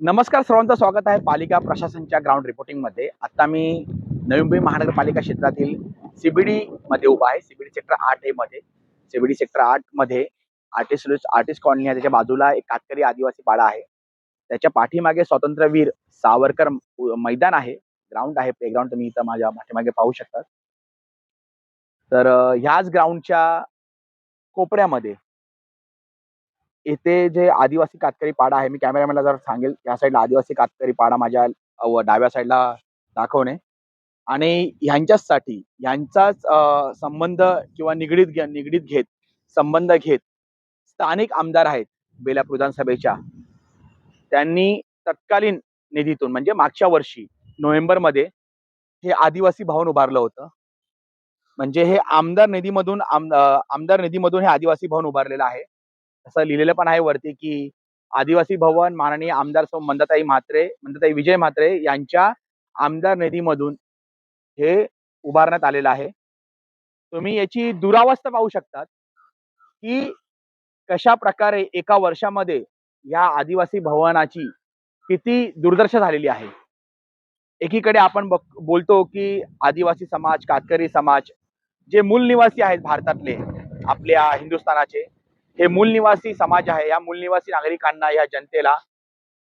नमस्कार सर्वांचं स्वागत आहे पालिका प्रशासनच्या ग्राउंड रिपोर्टिंगमध्ये आता मी नवी मुंबई महानगरपालिका क्षेत्रातील सीबीडी मध्ये उभा आहे. सीबीडी सेक्टर आठ ए मध्ये. सीबीडी सेक्टर आठमध्ये आर्टिस्ट आर्टिस्ट कॉलनी आहे. त्याच्या बाजूला एक कातकरी आदिवासी पाडा आहे. त्याच्या पाठीमागे स्वातंत्र्यवीर सावरकर मैदान आहे. ग्राउंड आहे प्लेग्राऊंड तुम्ही इथं माझ्या पाठीमागे पाहू शकता तर ह्याच ग्राउंडच्या कोपऱ्यामध्ये इथे जे आदिवासी कातकरी पाडा आहे मी कॅमेरामॅनला जर सांगेल. या साईडला आदिवासी कातकरी पाडा माझ्या डाव्या साईडला दाखवणे. आणि ह्यांच्याचसाठी ह्यांचाच संबंध किंवा निगडीत घे निगडीत घेत संबंध घेत स्थानिक आमदार आहेत बेलापूर विधानसभेच्या त्यांनी तत्कालीन निधीतून म्हणजे मागच्या वर्षी नोव्हेंबरमध्ये हे आदिवासी भवन उभारलं होतं. म्हणजे हे आमदार निधीमधून आम आमदार निधीमधून हे आदिवासी भवन उभारलेलं आहे. असं लिहिलेलं पण आहे वरती की आदिवासी भवन माननीय आमदार सौ मंदाताई म्हात्रे मंदाताई विजय म्हात्रे यांच्या आमदार निधीमधून हे उभारण्यात आलेलं आहे. तुम्ही याची दुरावस्था पाहू शकतात की कशा प्रकारे एका वर्षामध्ये या आदिवासी भवनाची किती दुर्दशा झालेली आहे. एकीकडे आपण बघ बोलतो की आदिवासी समाज कातकरी समाज जे मूल निवासी आहेत भारतातले आपल्या हिंदुस्थानाचे हे मूल निवासी समाज आहे. या मूल निवासी नागरिकांना या जनतेला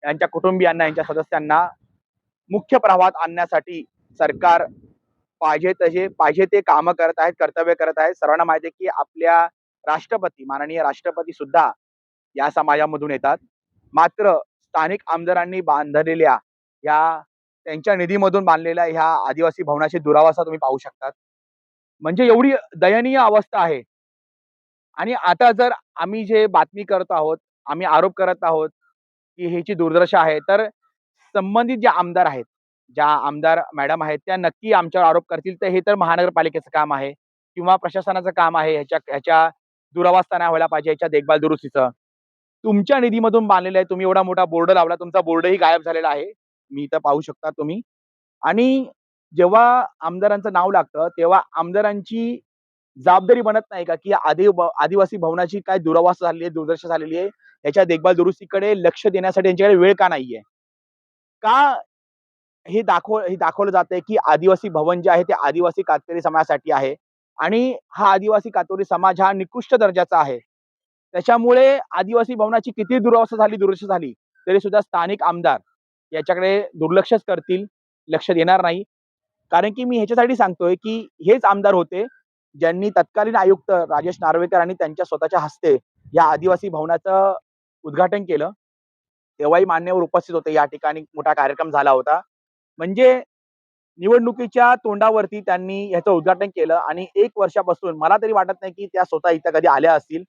यांच्या कुटुंबियांना यांच्या सदस्यांना मुख्य प्रवाहात आणण्यासाठी सरकार पाहिजे तसे पाहिजे ते कामं करत आहेत कर्तव्य करत आहेत. सर्वांना माहिती आहे की आपल्या राष्ट्रपती माननीय राष्ट्रपती सुद्धा या समाजामधून येतात. मात्र स्थानिक आमदारांनी बांधलेल्या या त्यांच्या निधीमधून बांधलेल्या ह्या आदिवासी भवनाची दुरावस्था तुम्ही पाहू शकतात. म्हणजे एवढी दयनीय अवस्था आहे. आणि आता जर आम्ही जे बातमी करत आहोत आम्ही आरोप करत आहोत की ह्याची दुर्दशा आहे तर संबंधित जे आमदार आहेत ज्या आमदार मॅडम आहेत त्या नक्की आमच्यावर आरोप करतील तर हे तर महानगरपालिकेचं काम आहे किंवा प्रशासनाचं काम आहे ह्याच्या ह्याच्या दुरावस्था नाही व्हायला पाहिजे ह्याच्या देखभाल दुरुस्तीचं. तुमच्या निधीमधून बांधलेलं आहे तुम्ही एवढा मोठा बोर्ड लावला तुमचा बोर्डही गायब झालेला आहे. मी इथं पाहू शकता तुम्ही. आणि जेव्हा आमदारांचं नाव लागतं तेव्हा आमदारांची जबाबदारी बनत नाही का? की आदि आदिवासी भवनाची काय दुरावस्था झालेली आहे दुर्दशा झालेली आहे याच्या देखभाल दुरुस्तीकडे लक्ष देण्यासाठी यांच्याकडे वेळ का नाहीये? का हे दाखव हे दाखवलं जातंय की आदिवासी भवन जे आहे ते आदिवासी कातकरी समाजासाठी आहे आणि हा आदिवासी कातकरी समाज हा निकृष्ट दर्जाचा आहे. त्याच्यामुळे आदिवासी भवनाची किती दुरावस्था झाली दुर्दशा झाली तरी सुद्धा स्थानिक आमदार याच्याकडे दुर्लक्षच करतील लक्ष देणार नाही. कारण की मी ह्याच्यासाठी सांगतोय की हेच आमदार होते ज्यांनी तत्कालीन आयुक्त राजेश नार्वेकर आणि त्यांच्या स्वतःच्या हस्ते या आदिवासी भवनाचं उद्घाटन केलं. तेव्हाही मान्यवर उपस्थित होते. या ठिकाणी मोठा कार्यक्रम झाला होता. म्हणजे निवडणुकीच्या तोंडावरती त्यांनी याचं उद्घाटन केलं आणि एक वर्षापासून मला तरी वाटत नाही की त्या स्वतः इथं कधी आल्या असतील.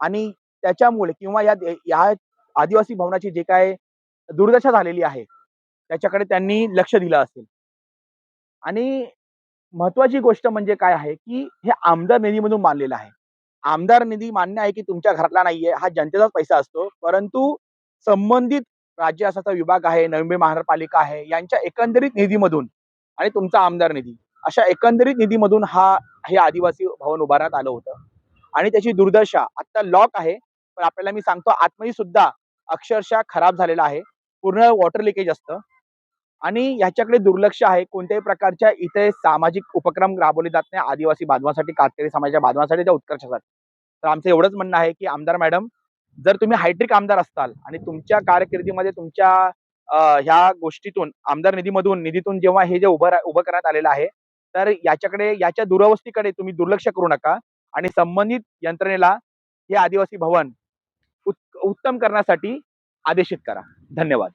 आणि त्याच्यामुळे किंवा या या आदिवासी भवनाची जे काय दुर्दशा झालेली आहे त्याच्याकडे त्यांनी लक्ष दिलं असेल. आणि महत्वाची गोष्ट म्हणजे काय आहे की हे आमदार निधीमधून मानलेलं आहे. आमदार निधी मान्य आहे की तुमच्या घरातला नाहीये हा जनतेचाच पैसा असतो. परंतु संबंधित राज्य शासनाचा विभाग आहे नवी महानगरपालिका आहे यांच्या एकंदरीत निधीमधून आणि तुमचा आमदार निधी अशा एकंदरीत निधीमधून हा हे आदिवासी भवन उभारण्यात आलं होतं. आणि त्याची दुर्दशा आता लॉक आहे पण आपल्याला मी सांगतो आतमध्ये सुद्धा अक्षरशः खराब झालेला आहे. पूर्ण वॉटर लिकेज असतं. आणि ह्याच्याकडे दुर्लक्ष आहे. कोणत्याही प्रकारच्या इथे सामाजिक उपक्रम राबवले जात नाही. आदिवासी बांधवांसाठी कातकरी समाजाच्या बांधवांसाठी त्या उत्कर्षासाठी. तर आमचं एवढंच म्हणणं आहे की आमदार मॅडम जर तुम्ही हायट्रिक आमदार असताल आणि तुमच्या कारकिर्दीमध्ये तुमच्या ह्या गोष्टीतून आमदार निधीमधून निधीतून जेव्हा हे जे उभं उभं करण्यात आलेलं आहे तर याच्याकडे याच्या दुरावस्थेकडे तुम्ही दुर्लक्ष करू नका आणि संबंधित यंत्रणेला हे आदिवासी भवन उत्तम करण्यासाठी आदेशित करा. धन्यवाद.